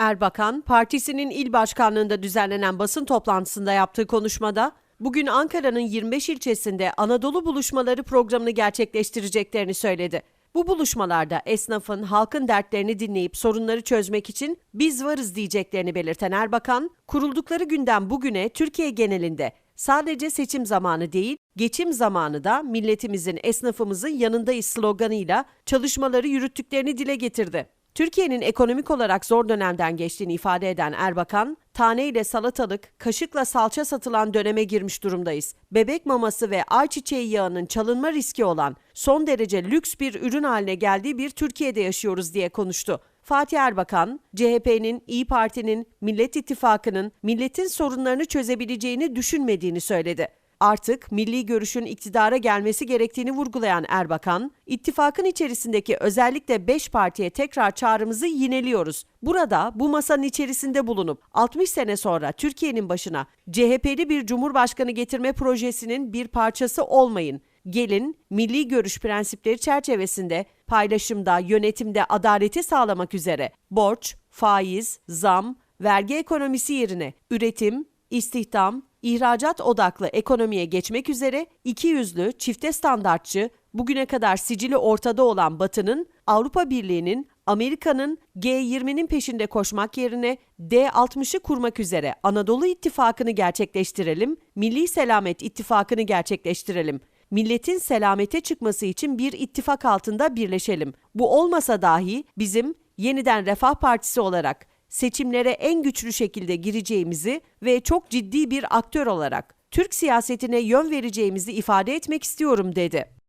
Erbakan, partisinin il başkanlığında düzenlenen basın toplantısında yaptığı konuşmada, bugün Ankara'nın 25 ilçesinde Anadolu Buluşmaları programını gerçekleştireceklerini söyledi. Bu buluşmalarda esnafın, halkın dertlerini dinleyip sorunları çözmek için biz varız diyeceklerini belirten Erbakan, kuruldukları günden bugüne Türkiye genelinde sadece seçim zamanı değil, geçim zamanı da milletimizin, esnafımızın yanındayız sloganıyla çalışmaları yürüttüklerini dile getirdi. Türkiye'nin ekonomik olarak zor dönemden geçtiğini ifade eden Erbakan, taneyle salatalık, kaşıkla salça satılan döneme girmiş durumdayız. Bebek maması ve ayçiçeği yağının çalınma riski olan son derece lüks bir ürün haline geldiği bir Türkiye'de yaşıyoruz diye konuştu. Fatih Erbakan, CHP'nin, İyi Parti'nin, Millet İttifakı'nın milletin sorunlarını çözebileceğini düşünmediğini söyledi. Artık milli görüşün iktidara gelmesi gerektiğini vurgulayan Erbakan, ittifakın içerisindeki özellikle 5 partiye tekrar çağrımızı yineliyoruz. Burada bu masanın içerisinde bulunup 60 sene sonra Türkiye'nin başına CHP'li bir cumhurbaşkanı getirme projesinin bir parçası olmayın. Gelin milli görüş prensipleri çerçevesinde paylaşımda, yönetimde adaleti sağlamak üzere borç, faiz, zam, vergi ekonomisi yerine üretim, istihdam, ihracat odaklı ekonomiye geçmek üzere iki yüzlü, çifte standartçı, bugüne kadar sicili ortada olan Batı'nın, Avrupa Birliği'nin, Amerika'nın G20'nin peşinde koşmak yerine D60'ı kurmak üzere Anadolu İttifakı'nı gerçekleştirelim, Milli Selamet İttifakı'nı gerçekleştirelim. Milletin selamete çıkması için bir ittifak altında birleşelim. Bu olmasa dahi bizim yeniden Refah Partisi olarak seçimlere en güçlü şekilde gireceğimizi ve çok ciddi bir aktör olarak Türk siyasetine yön vereceğimizi ifade etmek istiyorum dedi.